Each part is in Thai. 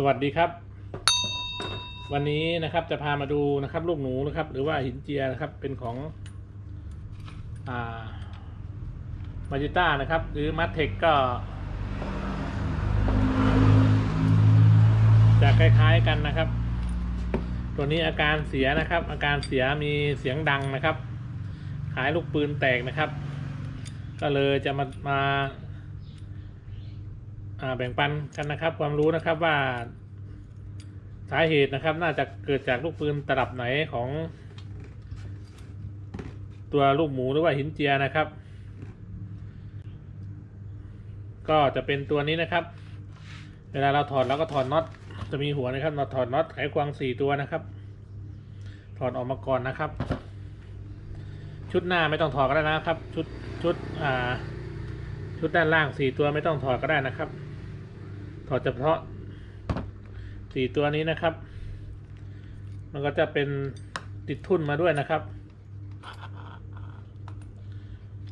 สวัสดีครับ วันนี้นะครับจะพามาดูนะครับ ลูกหนูนะครับ หรือว่าหินเจียนะครับเป็นของอ่ามาจิต้านะครับ หรือมัดเทคก็จะคล้ายๆกันนะครับ ตัวนี้อาการเสียนะครับ อาการเสียมีเสียงดังนะครับ ขายลูกปืนแตกนะครับ ก็เลยจะมามา แบ่งปันกันนะครับ ความรู้นะครับว่าสาเหตุนะครับ น่าจะเกิดจากลูกปืนตลับไหนของ ตัวลูกหมูหรือว่าหินเจียนะครับ ก็จะเป็นตัวนี้นะครับ เวลาเราถอดเราก็ถอดน็อตจะมีหัวนะครับน็อตถอดน็อตไขควงสี่ตัวนะครับ ถอดออกมาก่อนนะครับ ชุดหน้าไม่ต้องถอดก็ได้นะครับ ชุดชุดอ่าชุดด้านล่างสี่ตัวไม่ต้องถอดก็ได้นะครับ ถอดเฉพาะสี่ตัวนี้นะครับ มันก็จะเป็นติดทุ่นมาด้วยนะครับ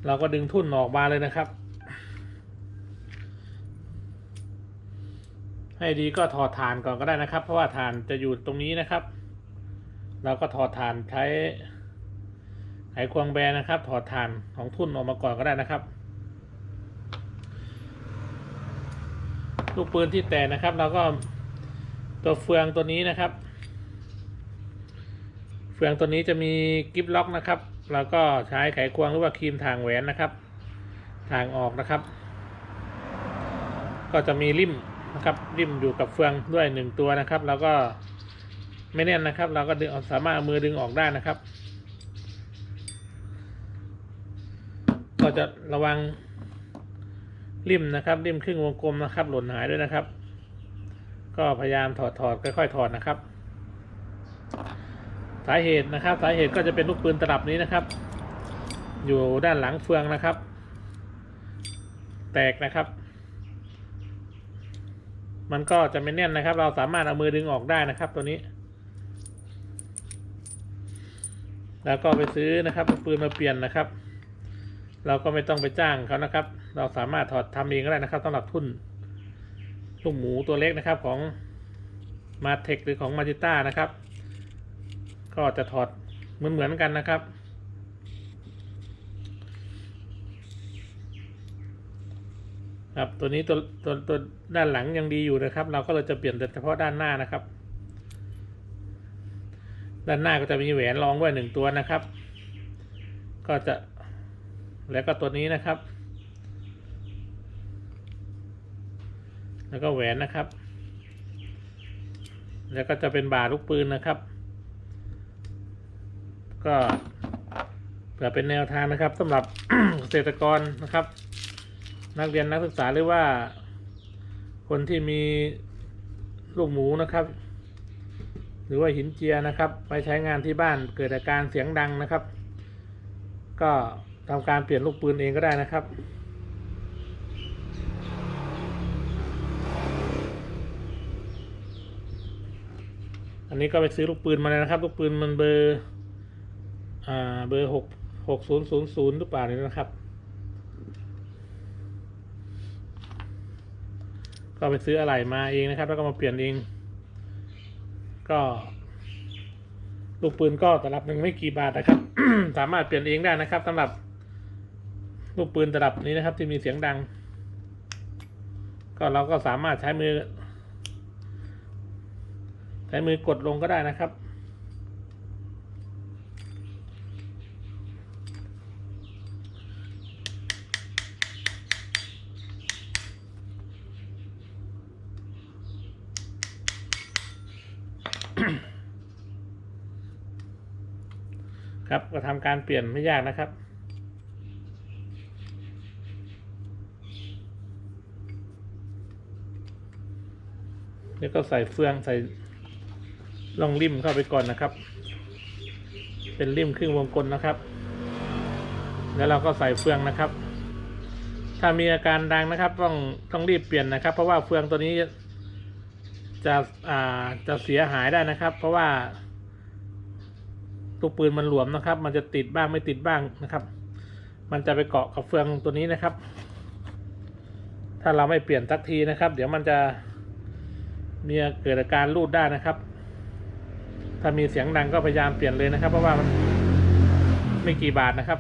เราก็ดึงทุ่นออกมาเลยนะครับ ให้ดีก็ถอดฐานก่อนก็ได้นะครับ เพราะว่าฐานจะอยู่ตรงนี้นะครับ เราก็ถอดฐานใช้ไขควงแบนนะครับ ถอดฐานของทุ่นออกมาก่อนก็ได้นะครับ ลูกปืนที่แตกนะครับ เราก็ตัวเฟืองตัวนี้นะครับ เฟืองตัวนี้จะมีกิฟล็อกนะครับ เราก็ใช้ไขควงหรือว่าครีมทางแหวนนะครับ ทางออกนะครับ ก็จะมีริมนะครับริมอยู่กับเฟืองด้วยหนึ่งตัวนะครับแล้วก็ไม่แน่นนะครับ เราก็ดึงสามารถเอามือดึงออกได้นะครับ ก็จะระวัง ริมนะครับริมครึ่งวงกลมนะครับ หล่นหายด้วยนะครับ ก็พยายามถอดถอดค่อยๆถอดนะครับ สาเหตุนะครับ สาเหตุก็จะเป็นลูกปืนตลับนี้นะครับ อยู่ด้านหลังเฟืองนะครับ แตกนะครับ มันก็จะไม่แน่นนะครับ เราสามารถเอามือดึงออกได้นะครับ ตัวนี้ แล้วก็ไปซื้อนะครับปืนมาเปลี่ยนนะครับ เราก็ไม่ต้องไปจ้างเขานะครับ เราสามารถถอดทำเองก็ได้นะครับสำหรับทุ่นลูกหมูตัวเล็กนะครับของมาเทคหรือของมาจิต้านะครับ ก็จะถอดเหมือนเหมือนกันนะครับ ครับตัวนี้ตัวตัวตัวด้านหลังยังดีอยู่นะครับ เราก็เลยจะเปลี่ยนแต่เฉพาะด้านหน้านะครับ ด้านหน้าก็จะมีแหวนรองไว้หนึ่งตัวนะครับ ก็จะแล้วก็ตัวนี้นะครับ แล้วก็แหวนนะครับ แล้วก็จะเป็นบาลูกปืนนะครับ ก็เผื่อเป็นแนวทางนะครับสำหรับเกษตรกรนะครับ นักเรียนนักศึกษาหรือว่า คนที่มีลูกหมูนะครับ หรือว่าหินเจียนะครับ ไปใช้งานที่บ้านเกิดอาการเสียงดังนะครับ ก็ทำการเปลี่ยนลูกปืนเองก็ได้นะครับ นนี้ก็ไปซื้อลูกปืนมาเลยนะครับ ลูกปืนมันเบอร์ อ่า เบอร์หกหกศูนย์ศูนย์ศูนย์หรือเปล่านี่นะครับ ก็ไปซื้ออะไหล่มาเองนะครับ แล้วก็มาเปลี่ยนเอง ก็ ลูกปืนก็ตลับหนึ่งไม่กี่บาทนะครับ สามารถเปลี่ยนเองได้นะครับสำหรับ ลูกปืนตลับนี้นะครับ ที่มีเสียงดัง ก็เราก็สามารถใช้มือ ใช้มือกดลงก็ได้นะครับ ครับก็ทำการเปลี่ยนไม่ยากนะครับแล้วก็ใส่เฟืองใส่ ล่องริมเข้าไปก่อนนะครับ เป็นริมครึ่งวงกลมนะครับ แล้วเราก็ใส่เฟืองนะครับ ถ้ามีอาการดังนะครับ ต้องต้องรีบเปลี่ยนนะครับ เพราะว่าเฟืองตัวนี้จะอ่าจะเสียหายได้นะครับ เพราะว่าลูกปืนมันหลวมนะครับ มันจะติดบ้างไม่ติดบ้างนะครับ มันจะไปเกาะกับเฟืองตัวนี้นะครับ ถ้าเราไม่เปลี่ยนสักทีนะครับ เดี๋ยวมันจะมีเกิดอาการรูดได้นะครับ ถ้ามีเสียงดังก็พยายามเปลี่ยนเลยนะครับ เพราะว่ามันไม่กี่บาทนะครับ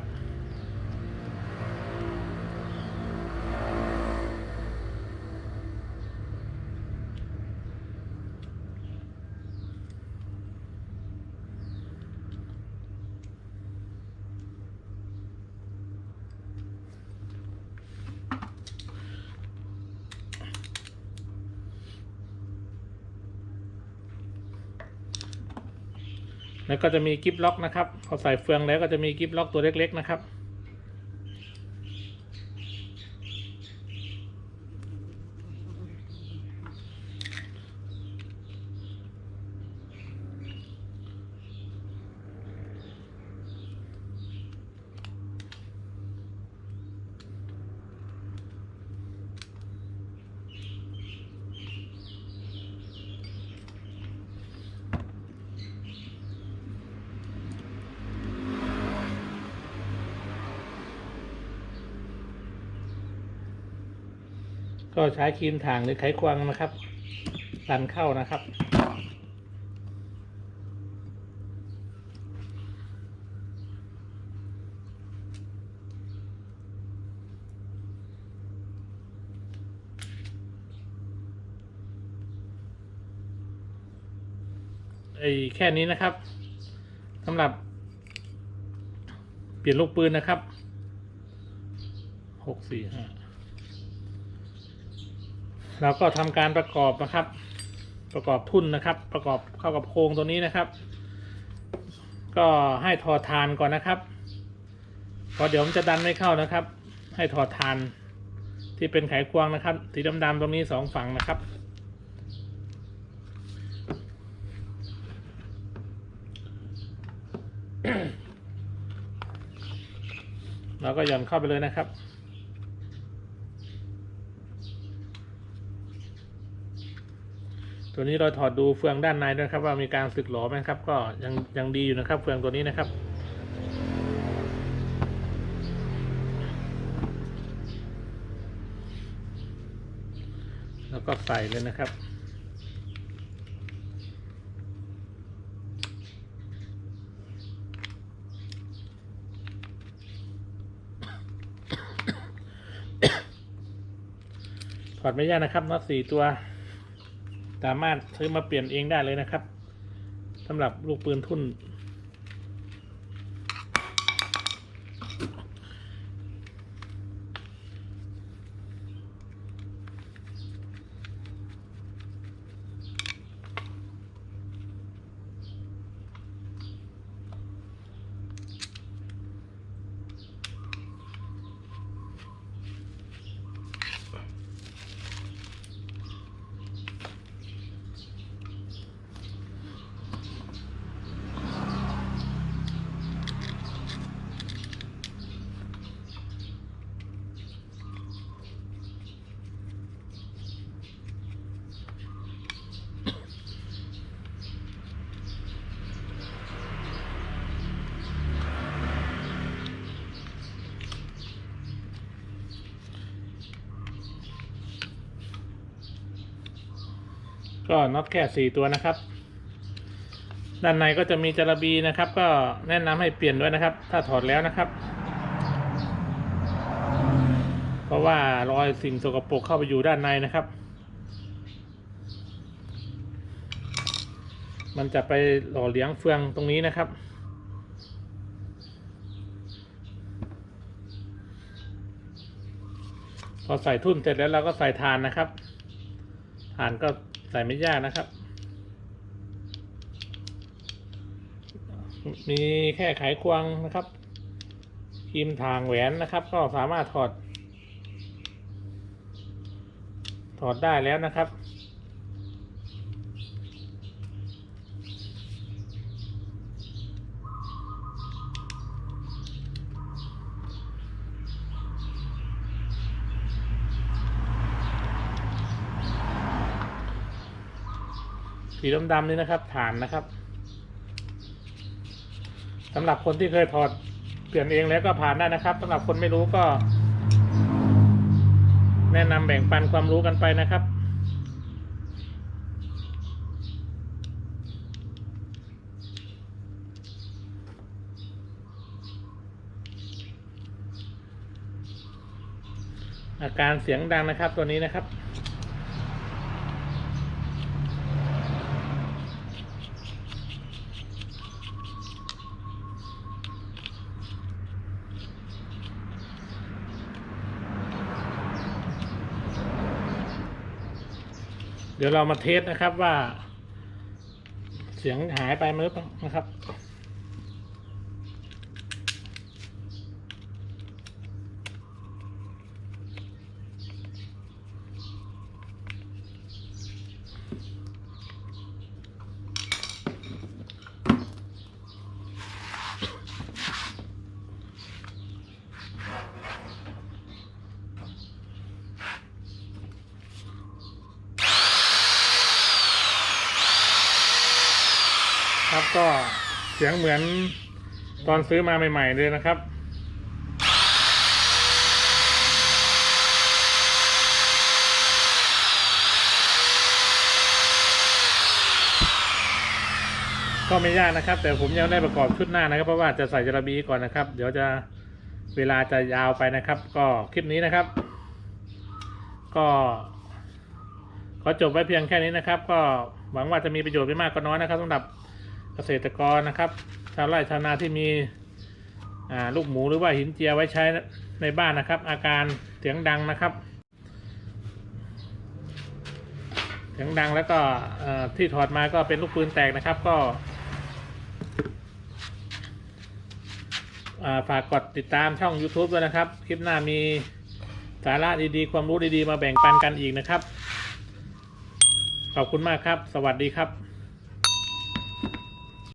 แล้วก็จะมีกิฟล็อกนะครับพอใส่เฟืองแล้วก็จะมีกิฟล็อกตัวเล็กๆนะครับ ก็ใช้ครีมถ่างหรือไขควงนะครับดันเข้านะครับ ไอ้แค่นี้นะครับสำหรับ เปลี่ยนลูกปืนนะครับหกสี่ห้า เราก็ทำการประกอบนะครับ ประกอบทุ่นนะครับ ประกอบเข้ากับโครงตัวนี้นะครับ ก็ให้ถอดทานก่อนนะครับเพราะเดี๋ยวมันจะดันไม่เข้านะครับ ให้ถอดทานที่เป็นไขควงนะครับสีดำๆตรงนี้สองฝั่งนะครับเราก็หย่อนเข้าไปเลยนะครับ ตัวนี้เราถอดดูเฟืองด้านในด้วยครับว่ามีการสึกหลอไหมครับ ก็ยังยังดีอยู่นะครับ เฟืองตัวนี้นะครับ แล้วก็ใส่เลยนะครับถอดไม่ยากนะครับน็อตสี่ตัว สามารถซื้อมาเปลี่ยนเองได้เลยนะครับสำหรับลูกปืนทุ่น ก็น็อตแค่สี่ตัวนะครับ ด้านในก็จะมีจระบีนะครับ ก็แนะนำให้เปลี่ยนด้วยนะครับ ถ้าถอดแล้วนะครับ เพราะว่ารอยสิ่งสกปรกเข้าไปอยู่ด้านในนะครับ มันจะไปหล่อเลี้ยงเฟืองตรงนี้นะครับพอใส่ทุ่นเสร็จแล้วเราก็ใส่ทานนะครับทานก็ ใส่ไม่ยากนะครับ มีแค่ไขควงนะครับครีมทางแหวนนะครับ ก็สามารถถอด ถอดได้แล้วนะครับ สีดำๆนี่นะครับ ฐานนะครับสำหรับคนที่เคยถอดเปลี่ยนเองแล้วก็ผ่านได้นะครับสำหรับคนไม่รู้ก็ แนะนำแบ่งปันความรู้กันไปนะครับอาการเสียงดังนะครับตัวนี้นะครับ ดี๋ยวเรามาเทสนะครับว่า เสียงหายไปไหมหรือเปล่านะครับ ครับ ก็เสียงเหมือนตอนซื้อมาใหม่ ๆ เลยนะครับก็ไม่ยากนะครับ แต่ผมยังได้ประกอบชุดหน้านะครับ เพราะว่าจะใส่จระบีก่อนนะครับ เดี๋ยวจะเวลาจะยาวไปนะครับ ก็คลิปนี้นะครับ ก็ขอจบไว้เพียงแค่นี้นะครับ ก็หวังว่าจะมีประโยชน์ไม่มากก็น้อยนะครับสำหรับ เกษตรกรนะครับ ชาวไร่ชาวนาที่มีลูกหมูหรือว่าหินเจียไว้ใช้ในบ้านนะครับ อาการเสียงดังนะครับ เสียงดังแล้วก็ที่ถอดมาก็เป็นลูกปืนแตกนะครับก็ฝากกดติดตามช่อง YouTube ด้วยนะครับ คลิปหน้ามีสาระดีๆ ความรู้ดีๆ มาแบ่งปันกันอีกนะครับ ขอบคุณมากครับ สวัสดีครับ